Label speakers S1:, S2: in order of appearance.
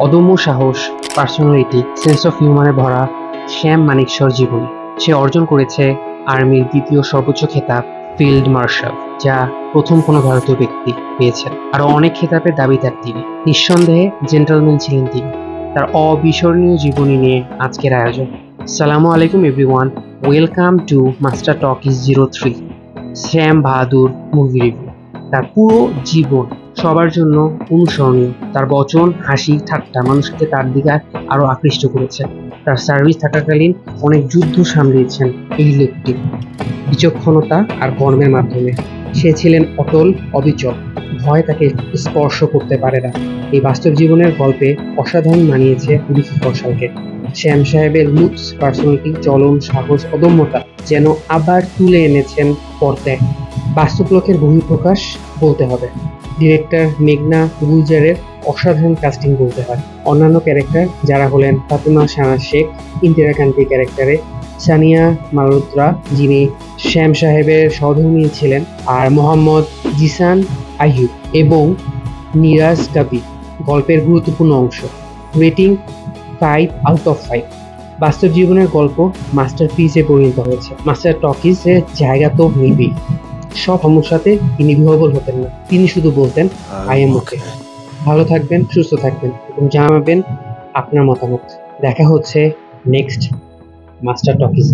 S1: অদম্য সাহস personality sense of হিউমারে ভরা শ্যাম মানিকশর জীবনী। সে অর্জন করেছে আর্মির দ্বিতীয় সর্বোচ্চ খেতাব, ফিল্ড মার্শাল, যা প্রথম কোনো ভারতীয় ব্যক্তি পেয়েছেন। আরও অনেক খেতাবের দাবিদার তিনি। নিঃসন্দেহে জেন্টালম্যান ছিলেন তিনি। তার অবিস্মরণীয় জীবনী নিয়ে আজকের আয়োজন। সালামু আলাইকুম everyone welcome to master talk is zero three Shyam Bahadur movie review তার পুরো জীবন সবার জন্য অনুসরণীয়। তার বচন, হাসি, ঠাট্টা মানুষকে তার দিকে আরও আকৃষ্ট করেছে। তার সার্ভিস থাকাকালীন অনেক যুদ্ধ সামলিয়েছেন এই লোকটি। বিচক্ষণতা আর কর্মের মাধ্যমে। সে ছিলেন অটল, অবিচল। ভয় তাকে স্পর্শ করতে পারে না। এই বাস্তব জীবনের গল্পে অসাধারণ মানিয়েছে উদিত কৌশলকে। শ্যাম সাহেবের লুকস পার্সোনালিটি চলন, সাহস, অদম্যতা যেন আবার তুলে এনেছেন পর্দায়। বাস্তব লোকের বহিঃপ্রকাশ বলতে হবে। ডিরেক্টর মেঘনা গুলজারের অসাধারণ কাস্টিং বলতে হয়। অন্যান্য ক্যারেক্টার যারা হলেন ফাতেমা সানা শেখ, ইন্দিরা গান্ধী ক্যারেক্টারে সানিয়া মালহোত্রা যিনি শ্যাম সাহেবের সহধর্মী ছিলেন আর মোহাম্মদ জিসান আইয়ুব এবং নিরাজ কাবি গল্পের গুরুত্বপূর্ণ অংশ। Rating five out of five বাস্তব জীবনের গল্প মাস্টার পিসে পরিণত হয়েছে। মাস্টার টকিজের জায়গা তো নিবেই সব সমস্যাতে তিনি বিহবল হতেন না। তিনি শুধু বলতেন আই এম ওকে ভালো থাকবেন সুস্থ থাকবেন এবং জানাবেন আপনার মতামত। দেখা হচ্ছে নেক্সট মাস্টার টকিজ